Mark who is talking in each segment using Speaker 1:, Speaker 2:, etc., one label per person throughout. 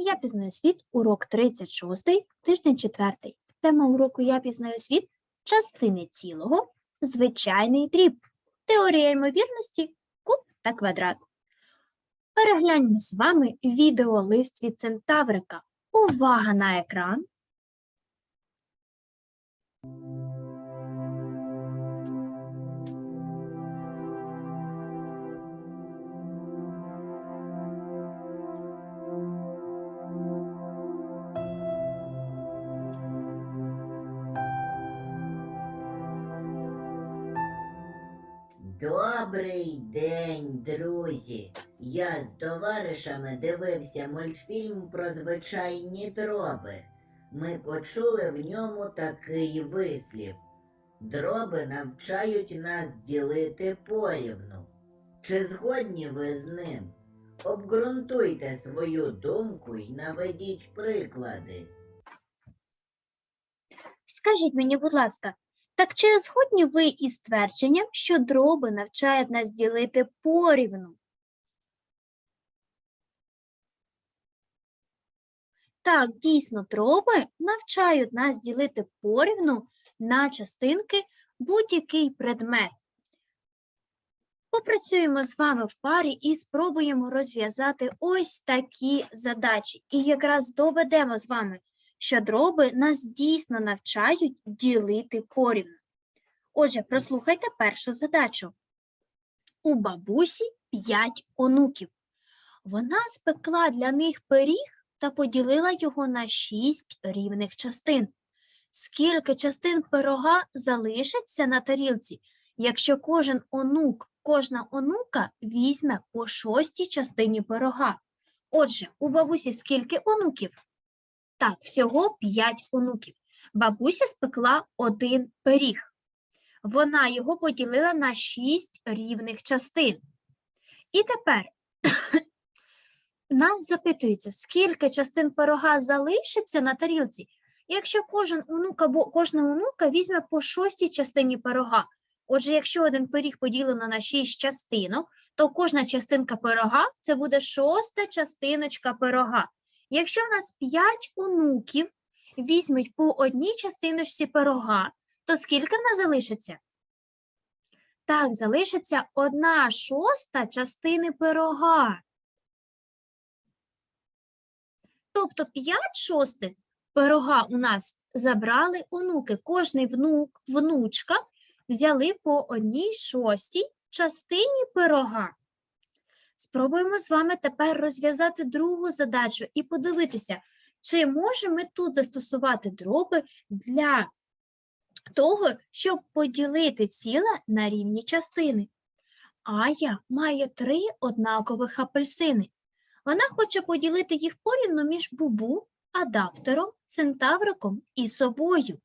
Speaker 1: Я пізнаю світ, урок 36, тиждень 4. Тема уроку Я пізнаю світ частини цілого, звичайний дріб, теорія ймовірності, куб та квадрат. Перегляньмо з вами відеолист від Центаврика. Увага на екран.
Speaker 2: Добрий день, друзі! Я з товаришами дивився мультфільм про звичайні дроби. Ми почули в ньому такий вислів. Дроби навчають нас ділити порівну. Чи згодні ви з ним? Обґрунтуйте свою думку і наведіть приклади.
Speaker 1: Скажіть мені, будь ласка, так чи згодні ви із твердженням, що дроби навчають нас ділити порівну? Так, дійсно, дроби навчають нас ділити порівну на частинки будь-який предмет. Попрацюємо з вами в парі і спробуємо розв'язати ось такі задачі. І якраз доведемо з вами, що дроби нас дійсно навчають ділити порівну. Отже, прослухайте першу задачу. У бабусі п'ять онуків. Вона спекла для них пиріг та поділила його на шість рівних частин. Скільки частин пирога залишиться на тарілці, якщо кожен онук, кожна онука візьме по шостій частині пирога? Отже, у бабусі скільки онуків? Так, всього 5 онуків. Бабуся спекла один пиріг. Вона його поділила на 6 рівних частин. І тепер нас запитується, скільки частин пирога залишиться на тарілці, якщо кожен онук або кожна онука візьме по шостій частині пирога. Отже, якщо один пиріг поділено на 6 частинок, то кожна частинка пирога це буде шоста частиночка пирога. Якщо в нас 5 онуків візьмуть по одній частиночці пирога, то скільки в нас залишиться? Так, залишиться одна шоста частини пирога. Тобто 5 шостих пирога у нас забрали онуки. Кожний внук, внучка взяли по одній шостій частині пирога. Спробуємо з вами тепер розв'язати другу задачу і подивитися, чи можемо ми тут застосувати дроби для того, щоб поділити ціле на рівні частини. Ая має три однакових апельсини. Вона хоче поділити їх порівну між бубу, адаптером, центавриком і собою.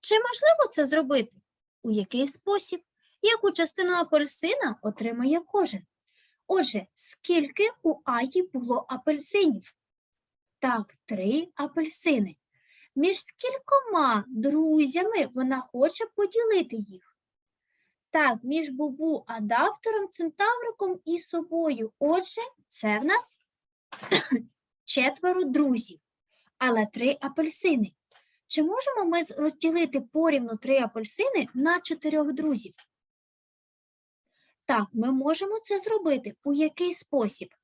Speaker 1: Чи можливо це зробити? У який спосіб? Яку частину апельсина отримає кожен? Отже, скільки у Аї було апельсинів? Так, три апельсини. Між скількома друзями вона хоче поділити їх? Так, між бубу, адаптером, центавриком і собою. Отже, це в нас четверо друзів, але три апельсини. Чи можемо ми розділити порівну три апельсини на чотирьох друзів? Так, ми можемо це зробити. У який спосіб?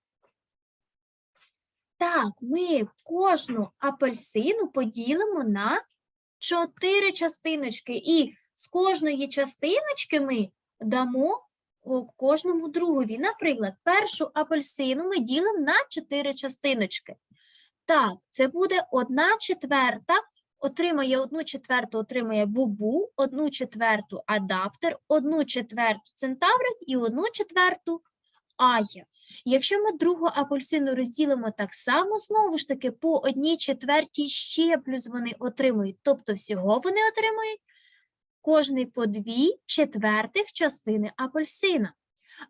Speaker 1: Так, ми кожну апельсину поділимо на чотири частиночки, і з кожної частиночки ми дамо кожному другові. Наприклад, першу апельсину ми ділимо на чотири частиночки. Так, це буде одна четверта отримає одну четверту, отримає бубу, одну четверту адаптер, одну четверту центаврик і одну четверту ая. Якщо ми другу апельсину розділимо так само, знову ж таки, по одній четвертій ще плюс вони отримують. Тобто всього вони отримують кожний по дві четвертих частини апельсина.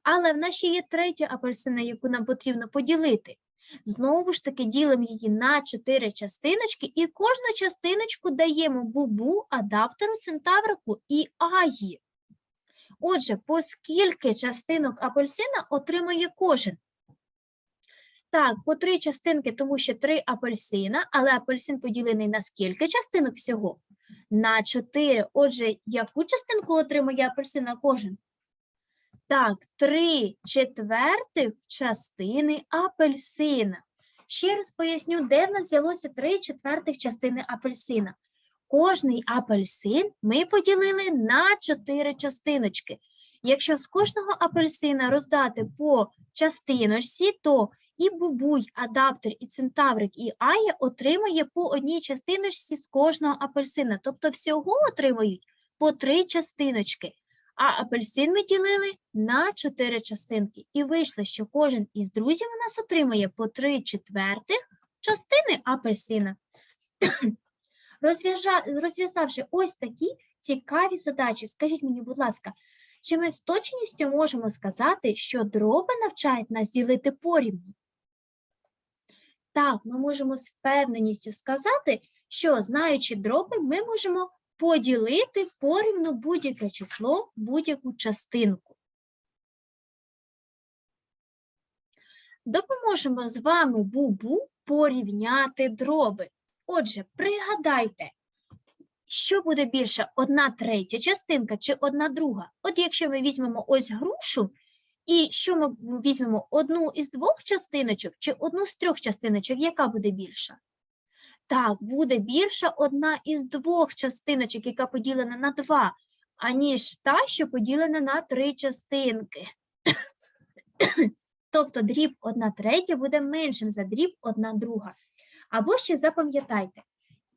Speaker 1: Але в нас ще є третя апельсина, яку нам потрібно поділити. Знову ж таки ділимо її на чотири частиночки і кожну частиночку даємо бубу, адаптеру, центаврику і аї. Отже, по скільки частинок апельсина отримає кожен? Так, по три частинки, тому що три апельсина, але апельсин поділений на скільки частинок всього? На чотири. Отже, яку частинку отримує апельсина кожен? Так, три четвертих частини апельсина. Ще раз поясню, де в нас взялося три четвертих частини апельсина. Кожний апельсин ми поділили на чотири частиночки. Якщо з кожного апельсина роздати по частиночці, то і бубуй, адаптер, і центаврик, і ая отримує по одній частиночці з кожного апельсина. Тобто всього отримують по три частиночки. А апельсин ми ділили на чотири частинки. І вийшло, що кожен із друзів у нас отримує по три четвертих частини апельсина. Розв'язавши ось такі цікаві задачі, скажіть мені, будь ласка, чи ми з точністю можемо сказати, що дроби навчають нас ділити порівну? Так, ми можемо з впевненістю сказати, що, знаючи дроби, ми можемо поділити порівну будь-яке число, будь-яку частинку. Допоможемо з вами бубу порівняти дроби. Отже, пригадайте, що буде більше, одна третя частинка чи одна друга? От якщо ми візьмемо ось грушу, і що ми візьмемо одну із двох частиночок чи одну з трьох частиночок, яка буде більша? Так, буде більша одна із двох частиночок, яка поділена на два, аніж та, що поділена на три частинки. Тобто дріб одна третя буде меншим за дріб одна друга. Або ще запам'ятайте,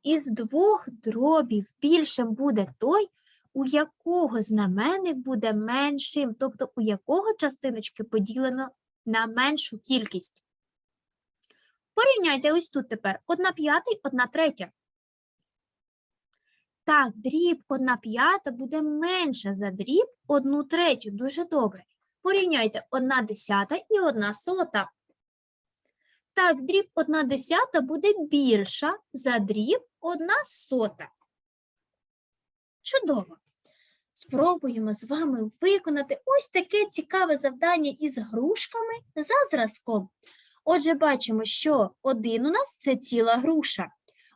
Speaker 1: із двох дробів більшим буде той, у якого знаменник буде меншим, тобто у якого частиночки поділено на меншу кількість. Порівняйте ось тут тепер 1 п'ята і 1 третя. Так, дріб 1 п'ята буде менша за дріб 1 третю. Дуже добре. Порівняйте 1 десята і 1 сота. Так, дріб 1 десята буде більша за дріб 1 сота. Чудово. Спробуємо з вами виконати ось таке цікаве завдання із грушками за зразком. Отже, бачимо, що один у нас це ціла груша,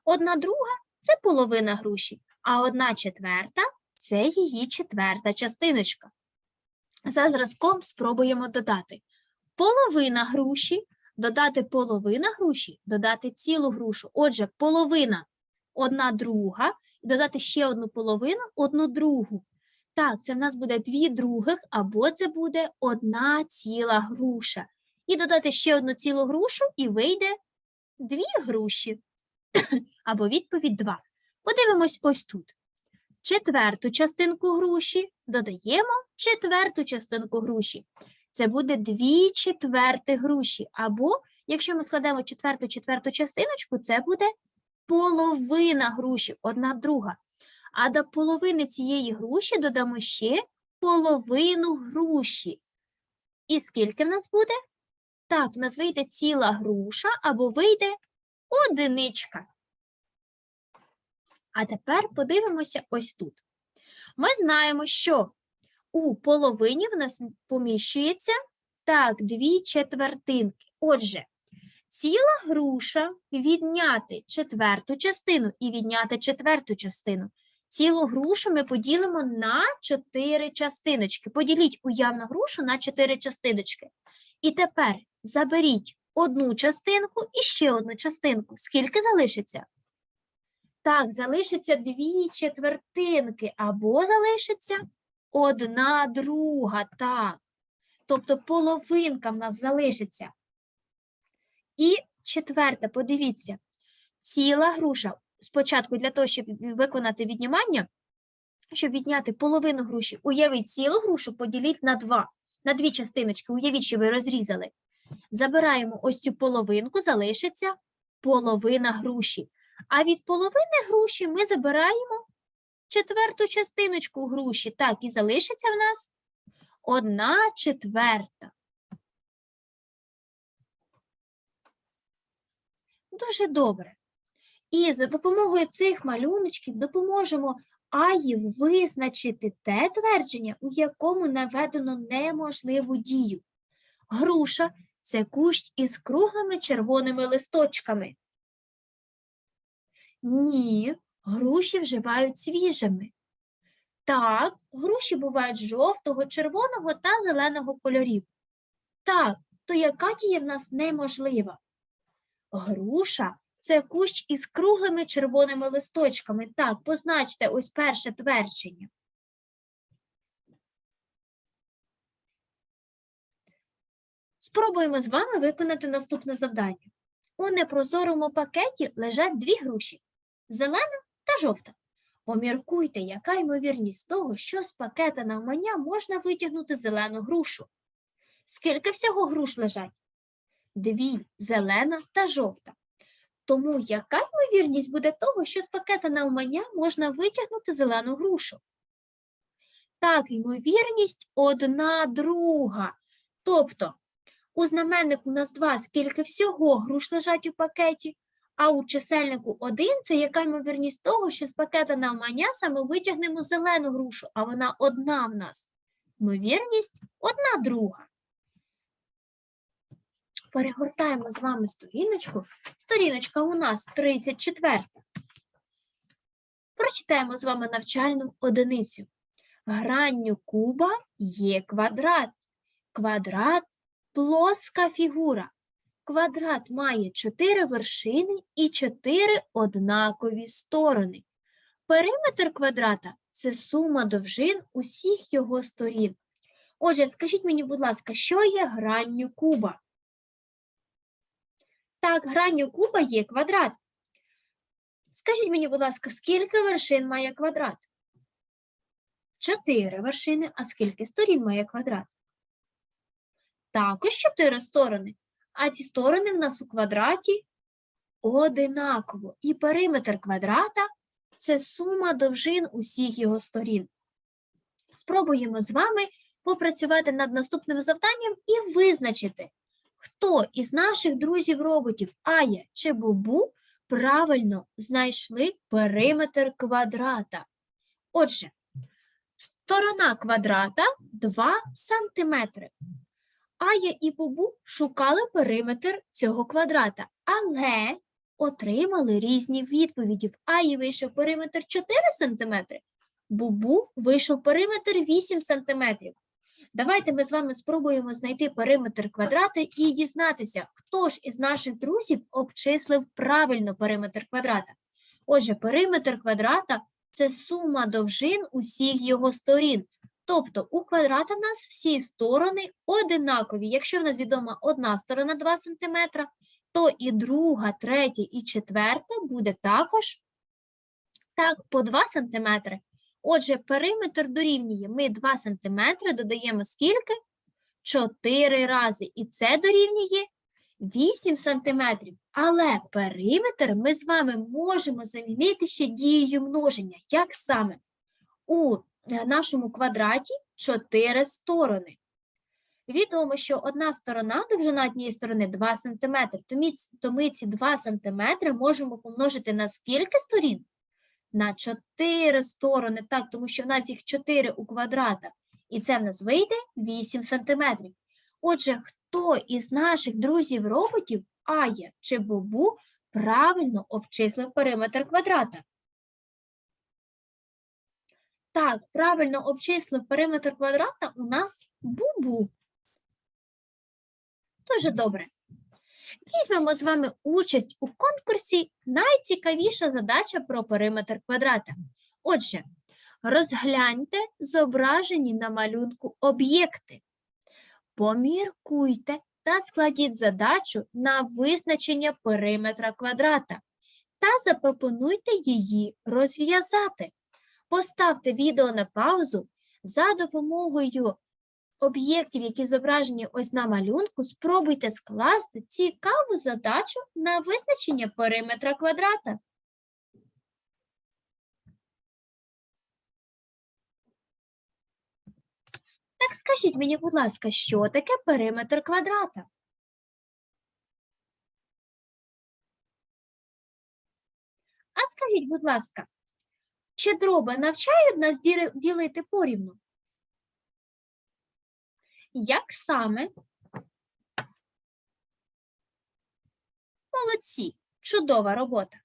Speaker 1: одна друга це половина груші, а одна четверта це її четверта частиночка. За зразком спробуємо додати половина груші, додати половина груші, додати цілу грушу. Отже, половина одна друга, і додати ще одну половину, одну другу. Так, це в нас буде дві других, або це буде одна ціла груша. І додати ще одну цілу грушу, і вийде дві груші. Або відповідь 2. Подивимось ось тут. Четверту частинку груші додаємо четверту частинку груші. Це буде дві четверти груші. Або, якщо ми складемо четверту четверту частиночку, це буде половина груші, одна друга. А до половини цієї груші додамо ще половину груші. І скільки в нас буде? Так, в нас вийде ціла груша або вийде одиничка. А тепер подивимося ось тут. Ми знаємо, що у половині в нас поміщується так, дві четвертинки. Отже, ціла груша відняти четверту частину і відняти четверту частину. Цілу грушу ми поділимо на чотири частиночки. Поділіть уявну грушу на чотири частиночки. І тепер заберіть одну частинку і ще одну частинку. Скільки залишиться? Так, залишиться дві четвертинки, або залишиться одна друга, так. Тобто половинка в нас залишиться. І четверте, подивіться, ціла груша. Спочатку для того, щоб виконати віднімання, щоб відняти половину груші, уявіть цілу грушу, поділіть на два, на дві частиночки, уявіть, що ви розрізали. Забираємо ось цю половинку, залишиться половина груші. А від половини груші ми забираємо четверту частиночку груші. Так, і залишиться в нас одна четверта. Дуже добре. І за допомогою цих малюночків допоможемо Аї визначити те твердження, у якому наведено неможливу дію. Груша це кущ із круглими червоними листочками. Ні, груші вживають свіжими. Так, груші бувають жовтого, червоного та зеленого кольорів. Так, то яка дія в нас неможлива? Груша це кущ із круглими червоними листочками. Так, позначте ось перше твердження. Спробуємо з вами виконати наступне завдання. У непрозорому пакеті лежать дві груші зелена та жовта. Поміркуйте, яка ймовірність того, що з пакета навмання можна витягнути зелену грушу. Скільки всього груш лежать? Дві зелена та жовта. Тому яка ймовірність буде того, що з пакета навмання можна витягнути зелену грушу? Так, ймовірність одна друга. Тобто у знаменнику у нас два, скільки всього груш лежать у пакеті, а у чисельнику один це яка ймовірність того, що з пакета навмання саме витягнемо зелену грушу, а вона одна в нас. Ймовірність одна друга. Перегортаємо з вами сторіночку. Сторіночка у нас 34. Прочитаємо з вами навчальну одиницю. Гранню куба є квадрат. Квадрат плоска фігура. Квадрат має чотири вершини і чотири однакові сторони. Периметр квадрата це сума довжин усіх його сторін. Отже, скажіть мені, будь ласка, що є гранню куба? Так, гранню куба є квадрат. Скажіть мені, будь ласка, скільки вершин має квадрат? Чотири вершини, а скільки сторін має квадрат? Також чотири сторони. А ці сторони в нас у квадраті одинаково. І периметр квадрата це сума довжин усіх його сторін. Спробуємо з вами попрацювати над наступним завданням і визначити, хто із наших друзів-роботів Ая чи Бубу правильно знайшли периметр квадрата. Отже, сторона квадрата 2 сантиметри. Ая і Бубу шукали периметр цього квадрата, але отримали різні відповіді. В Аї вийшов периметр 4 см, Бубу вийшов периметр 8 см. Давайте ми з вами спробуємо знайти периметр квадрата і дізнатися, хто ж із наших друзів обчислив правильно периметр квадрата. Отже, периметр квадрата це сума довжин усіх його сторін. Тобто у квадрата в нас всі сторони одинакові. Якщо в нас відома одна сторона 2 см, то і друга, третя і четверта буде також так, по 2 см. Отже, периметр дорівнює. Ми 2 см додаємо скільки? 4 рази. І це дорівнює 8 см. Але периметр ми з вами можемо замінити ще дією множення. Як саме? У нашому квадраті 4 сторони. Відомо, що одна сторона, довжина однієї сторони 2 см, то ми, ці 2 см можемо помножити на скільки сторін? На 4 сторони, так, тому що в нас їх 4 у квадрата. І це в нас вийде 8 см. Отже, хто із наших друзів-роботів, Ая чи Бобу, правильно обчислив периметр квадрата? Так, правильно обчислив периметр квадрата у нас Бубу. Дуже добре. Візьмемо з вами участь у конкурсі Найцікавіша задача про периметр квадрата. Отже, розгляньте зображені на малюнку об'єкти. Поміркуйте та складіть задачу на визначення периметра квадрата та запропонуйте її розв'язати. Поставте відео на паузу за допомогою об'єктів, які зображені ось на малюнку, спробуйте скласти цікаву задачу на визначення периметра квадрата. Так скажіть мені, будь ласка, що таке периметр квадрата? А скажіть, будь ласка, чи дроби навчають нас ділити порівну? Як саме? Молодці, чудова робота.